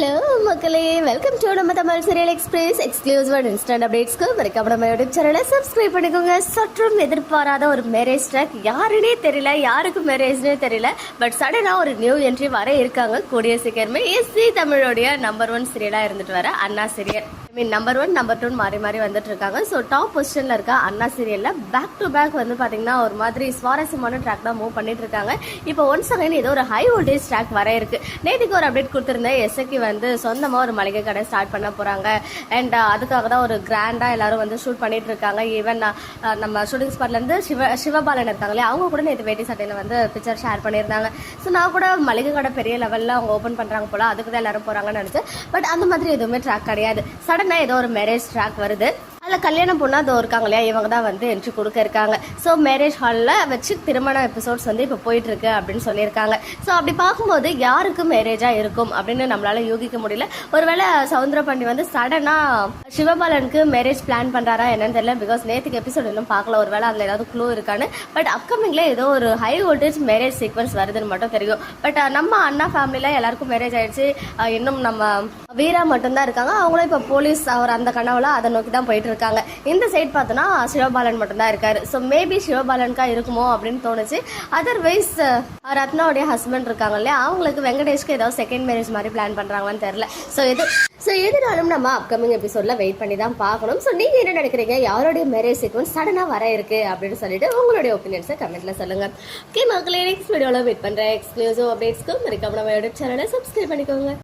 Hello மக்களே. Welcome to நம்ம Tamil serial express exclusive and instant அப்டேட்ஸ்க்கு மறக்காம நம்ம யூடியூப் சேனலை சப்ஸ்கிரைப் பண்ணிக்கோங்க. சற்றும் எதிர்பாராத ஒரு மேரேஜ் ட்ராக் யாருன்னே தெரியல யாருக்கு மேரேஜ்னே தெரியல. பட் சடனாக ஒரு நியூ என்ட்ரி வர இருக்காங்க. கூடிய சீக்கிரமே எஸ்சி தமிழோடைய நம்பர் ஒன் சீரியலாக இருந்துட்டு வர Anna serial I mean number one number டூன் மாறி மாறி வந்துட்டு இருக்காங்க ஸோ டாப் பொசிஷனில் இருக்க அண்ணா சீரியலில் பேக் டு பேக் வந்து பார்த்தீங்கன்னா ஒரு மாதிரி சுவாரஸ்யமான ட்ராக் தான் மூவ் பண்ணிட்டு இருக்காங்க இப்போ ஒன்ஸ் அகைன் ஏதோ ஒரு ஹை வோல்டேஜ் ட்ராக் வர இருக்கு. நேற்றுக்கு ஒரு அப்டேட் கொடுத்துருந்தேன். எஸ்எக்கி வந்து சொந்தமாக ஒரு மளிகை கடை ஸ்டார்ட் பண்ண போகிறாங்க அண்ட் uh, அதுக்காக தான் ஒரு கிராண்டாக எல்லாரும் வந்து ஷூட் பண்ணிட்டு இருக்காங்க ஈவன் uh, uh, நம்ம ஷூட்டிங் ஸ்பாட்லேருந்து சிவ சிவபாலன் இருக்காங்களே அவங்க கூட நேற்று வேட்டி சட்டையில் வந்து பிக்சர் ஷேர் பண்ணியிருந்தாங்க. ஸோ நான் கூட மளிகை கடை பெரிய லெவலில் அவங்க ஓப்பன் பண்ணுறாங்க போல அதுக்கு தான் எல்லாரும் போகிறாங்கன்னு நினச்சேன். பட் அந்த மாதிரி எதுவுமே ட்ராக் கிடையாது. சடனாக ஏதோ ஒரு மேரேஜ் ட்ராக் வருது. அதில் கல்யாணம் பொண்ணா அதோ இருக்காங்க இல்லையா? இவங்க தான் வந்து என்ட்ரி கொடுக்க இருக்காங்க. ஸோ மேரேஜ் ஹாலில் வச்சு திருமண எபிசோட்ஸ் வந்து இப்போ போயிட்டு இருக்கு அப்படின்னு சொல்லியிருக்காங்க. ஸோ அப்படி பார்க்கும்போது யாருக்கு மேரேஜாக இருக்கும் அப்படின்னு நம்மளால யூகிக்க முடியல. ஒருவேளை சவுந்தர பாண்டி வந்து சடனாக சிவபாலனுக்கு மேரேஜ் பிளான் பண்ணுறாரா என்னன்னு தெரியல. பிகாஸ் நேற்றுக்கு எபிசோட் இன்னும் பார்க்கல. ஒருவேளை அதில் ஏதாவது க்ளூ இருக்கான்னு. பட் அப்கமிங்ல ஏதோ ஒரு ஹை வோல்டேஜ் மேரேஜ் சீக்வன்ஸ் வருதுன்னு மட்டும் தெரியும். பட் நம்ம அண்ணா ஃபேமிலியில் எல்லாருக்கும் மேரேஜ் ஆயிடுச்சு. இன்னும் நம்ம வீரா மட்டும்தான் இருக்காங்க. அவங்களும் இப்போ போலீஸ் அவர் அந்த கனவுல அதை நோக்கி தான் போயிட்டு இருக்காங்க. இந்த சைட் பார்த்தோன்னா சிவபாலன் மட்டும்தான் இருக்காரு. ஸோ மேபி சிவபாலனுக்கா இருக்குமோ அப்படின்னு தோணுச்சு. அதர்வைஸ் ரத்னாவுடைய ஹஸ்பண்ட் இருக்காங்க இல்லையா? அவங்களுக்கு வெங்கடேஷ்க்கு ஏதாவது செகண்ட் மேரேஜ் மாதிரி பிளான் பண்றாங்களான்னு தெரியல. ஸோ எது ஸோ எதுனாலும் நம்ம அப்கமிங் எபிசோட்ல வெயிட் பண்ணி தான் பார்க்கணும். ஸோ நீங்க என்ன நினைக்கிறீங்க? யாருடைய மேரேஜ் சீக்வன்ஸ் சடனாக வர இருக்கு அப்படின்னு சொல்லிட்டு உங்களுடைய ஒப்பீனியன்ஸை கமெண்ட்ல சொல்லுங்க. ஓகே மக்களே நெக்ஸ்ட் வீடியோவில் வெயிட் பண்ணுற எக்ஸ்க்ளூசிவ் அப்டேட்ஸ்க்கு மறக்காம நம்ம யூடியூப் சேனலை சப்ஸ்கிரைப் பண்ணிக்கோங்க.